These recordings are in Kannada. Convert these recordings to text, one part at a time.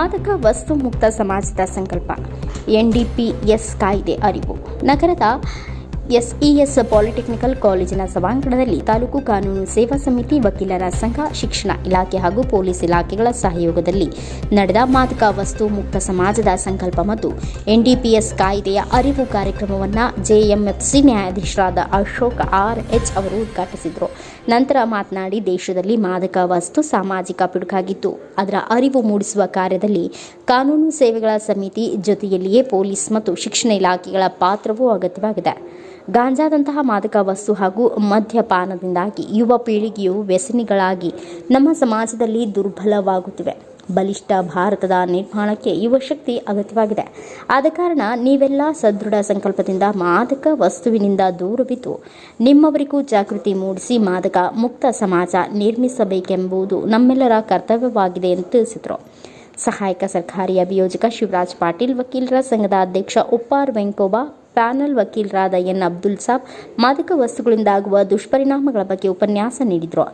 ಮಾದಕ ವಸ್ತು ಮುಕ್ತ ಸಮಾಜದ ಸಂಕಲ್ಪ. ಎನ್ಡಿಪಿಎಸ್ ಕಾಯ್ದೆ ಅರಿವು. ನಗರದ ಎಸ್ಇಎಸ್ ಪಾಲಿಟೆಕ್ನಿಕಲ್ ಕಾಲೇಜಿನ ಸಭಾಂಗಣದಲ್ಲಿ ತಾಲೂಕು ಕಾನೂನು ಸೇವಾ ಸಮಿತಿ ವಕೀಲರ ಸಂಘ, ಶಿಕ್ಷಣ ಇಲಾಖೆ ಹಾಗೂ ಪೊಲೀಸ್ ಇಲಾಖೆಗಳ ಸಹಯೋಗದಲ್ಲಿ ನಡೆದ ಮಾದಕ ವಸ್ತು ಮುಕ್ತ ಸಮಾಜದ ಸಂಕಲ್ಪ ಮತ್ತು ಎನ್ಡಿಪಿಎಸ್ ಕಾಯ್ದೆಯ ಅರಿವು ಕಾರ್ಯಕ್ರಮವನ್ನು ಜೆಎಂಎಫ್ಸಿ ನ್ಯಾಯಾಧೀಶರಾದ ಅಶೋಕ್ ಆರ್ ಎಚ್ ಅವರು ಉದ್ಘಾಟಿಸಿದರು. ನಂತರ ಮಾತನಾಡಿ, ದೇಶದಲ್ಲಿ ಮಾದಕ ವಸ್ತು ಸಾಮಾಜಿಕ ಪಿಡುಗಾಗಿತ್ತು ಅದರ ಅರಿವು ಮೂಡಿಸುವ ಕಾರ್ಯದಲ್ಲಿ ಕಾನೂನು ಸೇವೆಗಳ ಸಮಿತಿ ಜೊತೆಯಲ್ಲಿಯೇ ಪೊಲೀಸ್ ಮತ್ತು ಶಿಕ್ಷಣ ಇಲಾಖೆಗಳ ಪಾತ್ರವೂ ಅಗತ್ಯವಾಗಿದೆ. ಗಾಂಜಾದಂತಹ ಮಾದಕ ವಸ್ತು ಹಾಗೂ ಮದ್ಯಪಾನದಿಂದಾಗಿ ಯುವ ಪೀಳಿಗೆಯು ವ್ಯಸನಿಗಳಾಗಿ ನಮ್ಮ ಸಮಾಜದಲ್ಲಿ ದುರ್ಬಲವಾಗುತ್ತಿವೆ. ಬಲಿಷ್ಠ ಭಾರತದ ನಿರ್ಮಾಣಕ್ಕೆ ಯುವ ಶಕ್ತಿ ಅಗತ್ಯವಾಗಿದೆ. ಆದ ಕಾರಣ ನೀವೆಲ್ಲ ಸದೃಢ ಸಂಕಲ್ಪದಿಂದ ಮಾದಕ ವಸ್ತುವಿನಿಂದ ದೂರವಿದ್ದು ನಿಮ್ಮವರಿಗೂ ಜಾಗೃತಿ ಮೂಡಿಸಿ ಮಾದಕ ಮುಕ್ತ ಸಮಾಜ ನಿರ್ಮಿಸಬೇಕೆಂಬುದು ನಮ್ಮೆಲ್ಲರ ಕರ್ತವ್ಯವಾಗಿದೆ ಎಂದು ತಿಳಿಸಿದರು. ಸಹಾಯಕ ಸರ್ಕಾರಿ ಅಭಿಯೋಜಕ ಶಿವರಾಜ್ ಪಾಟೀಲ್, ವಕೀಲರ ಸಂಘದ ಅಧ್ಯಕ್ಷ ಉಪ್ಪಾರ್ ವೆಂಕೋಬಾ ಪ್ಯಾನಲ್ ವಕೀಲರಾದ ಎನ್ ಅಬ್ದುಲ್ ಸಾಬ್ ಮಾದಕ ವಸ್ತುಗಳಿಂದಾಗುವ ದುಷ್ಪರಿಣಾಮಗಳ ಬಗ್ಗೆ ಉಪನ್ಯಾಸ ನೀಡಿದರು.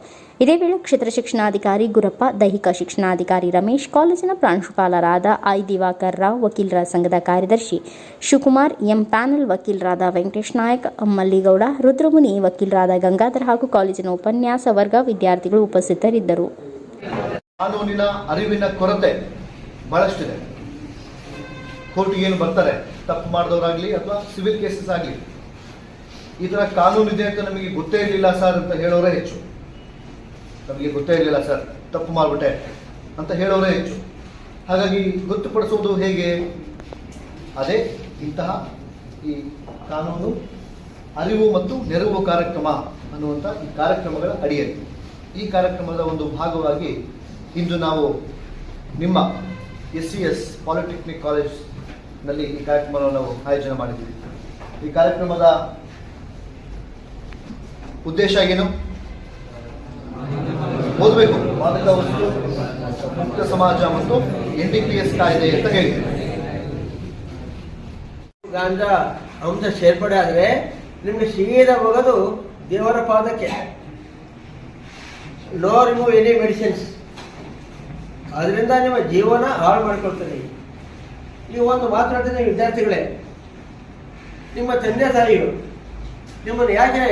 ಇದೇ ವೇಳೆ ಕ್ಷೇತ್ರ ಶಿಕ್ಷಣಾಧಿಕಾರಿ ಗುರಪ್ಪ, ದೈಹಿಕ ಶಿಕ್ಷಣಾಧಿಕಾರಿ ರಮೇಶ್, ಕಾಲೇಜಿನ ಪ್ರಾಂಶುಪಾಲರಾದ ಐ ದಿವಾಕರ್ ರಾವ್, ವಕೀಲರ ಸಂಘದ ಕಾರ್ಯದರ್ಶಿ ಶಿವಕುಮಾರ್, ಎಂ ಪ್ಯಾನಲ್ ವಕೀಲರಾದ ವೆಂಕಟೇಶ್ ನಾಯಕ್, ಮಲ್ಲಿಗೌಡ, ರುದ್ರಮುನಿ ವಕೀಲರಾದ ಗಂಗಾಧರ್ ಹಾಗೂ ಕಾಲೇಜಿನ ಉಪನ್ಯಾಸ ವರ್ಗ ವಿದ್ಯಾರ್ಥಿಗಳು ಉಪಸ್ಥಿತರಿದ್ದರು. ಕಾನೂನಿನ ಅರಿವಿನ ಕೊರತೆ ಬಹಳಷ್ಟಿದೆ. ಕೋರ್ಟಿಗೆ ಏನು ಬರ್ತಾರೆ? ತಪ್ಪು ಮಾಡಿದವರಾಗ್ಲಿ ಅಥವಾ ಸಿವಿಲ್ ಕೇಸಸ್ ಆಗಲಿ. ಈ ಥರ ಕಾನೂನು ಇದೆ ಅಂತ ನಮಗೆ ಗೊತ್ತೇ ಇರಲಿಲ್ಲ ಸರ್ ಅಂತ ಹೇಳೋರೇ ಹೆಚ್ಚು. ನಮಗೆ ಗೊತ್ತೇ ಇರಲಿಲ್ಲ ಸರ್, ತಪ್ಪು ಮಾಡಿಬಿಟ್ಟೆ ಅಂತ ಹೇಳೋರೇ ಹೆಚ್ಚು. ಹಾಗಾಗಿ ಗೊತ್ತುಪಡಿಸುವುದು ಹೇಗೆ? ಅದೇ ಇಂತಹ ಈ ಕಾನೂನು ಅರಿವು ಮತ್ತು ನೆರವು ಕಾರ್ಯಕ್ರಮ ಅನ್ನುವಂಥ ಈ ಕಾರ್ಯಕ್ರಮಗಳ ಅಡಿಯಲ್ಲಿ. ಈ ಕಾರ್ಯಕ್ರಮದ ಒಂದು ಭಾಗವಾಗಿ ಇಂದು ನಾವು ನಿಮ್ಮ ಎಸ್ ಸಿ ಎಸ್ ಪಾಲಿಟೆಕ್ನಿಕ್ ಕಾಲೇಜ್ನಲ್ಲಿ ಈ ಕಾರ್ಯಕ್ರಮವನ್ನು ನಾವು ಆಯೋಜನೆ ಮಾಡಿದ್ದೀವಿ. ಈ ಕಾರ್ಯಕ್ರಮದ ಉದ್ದೇಶ ಏನು? ಓದಬೇಕು. ಮಾದಕ ವಸ್ತು, ಮುಕ್ತ ಸಮಾಜ ಮತ್ತು ಎನ್ ಡಿ ಪಿ ಎಸ್ ಕಾಯ್ದೆ ಅಂತ ಹೇಳಿದ್ರು. ಗಾಂಜಾ ಅಂಶ ಸೇರ್ಪಡೆ ಆದರೆ ನಿಮಗೆ ಸೀದಾ ಹೋಗೋದು ದೇವರ ಪಾದಕ್ಕೆ. ನೋ ರಿಮೂವ್ ಎನಿ ಮೆಡಿಸಿನ್ಸ್ ಅದರಿಂದ ನಿಮ್ಮ ಜೀವನ ಹಾಳು ಮಾಡ್ಕೊಳ್ತದೆ. ನೀವು ಒಂದು ಮಾತಾಡ್ತೀನಿ ವಿದ್ಯಾರ್ಥಿಗಳೇ ನಿಮ್ಮ ತಂದೆ ತಾಯಿಗಳು ನಿಮ್ಮನ್ನು ಯಾಕೆ